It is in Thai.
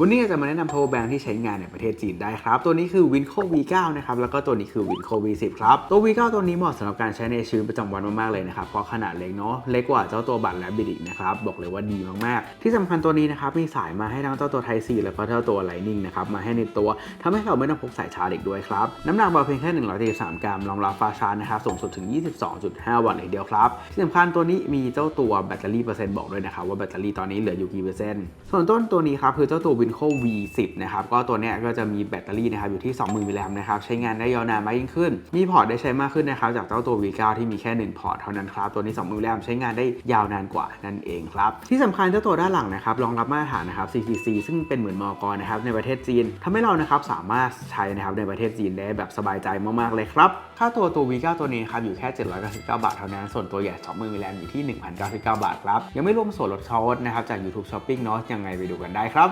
วันนี้จะมาแนะนำ power bank ที่ใช้งานในประเทศจีนได้ครับ ตัวนี้คือ Winco V9 นะครับ แล้วก็ตัวนี้คือ Winco V10 ครับ ตัว V9 ตัวนี้เหมาะสำหรับการใช้ในชีวิตประจำวันมาก ๆ เลยนะครับ เพราะขนาดเล็กเนาะ เล็กกว่าเจ้าตัวบัตรและบิดอีกนะครับ บอกเลยว่าดีมาก ๆ ที่สำคัญตัวนี้นะครับ มีสายมาให้ทั้งเจ้าตัว Type C แล้วก็เจ้าตัว Lightning นะครับ มาให้ในตัว ทำให้เราไม่ต้องพกสายชาร์จอีกด้วยครับ น้ำหนักเบาเพียงแค่173กรัม รองรับฟ้าชาร์จนะครับ สูงสุดถึง 22.5 วัตต์เลยเดียวครับ ที่สำคัญตัวนี้มีเจ้าตัวแบตเตอรี่เปอร์เซ็นต์บอกด้วยนะครับว่าแบตเตอรี่ตอนนี้เหลืออยู่กี่เปอร์เซ็นต์ส่วนต้นตัวนี้ครับคือเจ้าตัว Winco V10 นะครับก็ตัวเนี้ยก็จะมีแบตเตอรี่นะครับอยู่ที่ 20,000มิลลิแอมป์นะครับใช้งานได้ยาวนานมากยิ่งขึ้น มีพอร์ตได้ใช้มากขึ้นนะครับจากเจ้าตัว V9 ที่มีแค่ 1 พอร์ตเท่านั้นครับตัวนี้ 20,000มิลลิแอมป์ใช้งานได้ยาวนานกว่านั่นเองครับที่สำคัญเจ้าตัวด้านหลังนะครับรองรับมาตรฐานนะครับ CCC ซึ่งเป็นเหมือนมอกรนะครับในประเทศจีนทำให้เรานะครับสามารถใช้นะครับในประเทศจีนได้แบบสบายใจมากๆเลยครับค่าตัวตัว V9 ตัวนี้ครับอยู่แค่ 799 บาทเท่านั้นส่วนตัวใหญ่20,000มิลลิแอมป์อยู่ที่ 1,099 บาทครับยังไม่รวมส่วนลดชอตนะครับจาก YouTube Shopping เนาะยังไงไปดูกันได้ครับ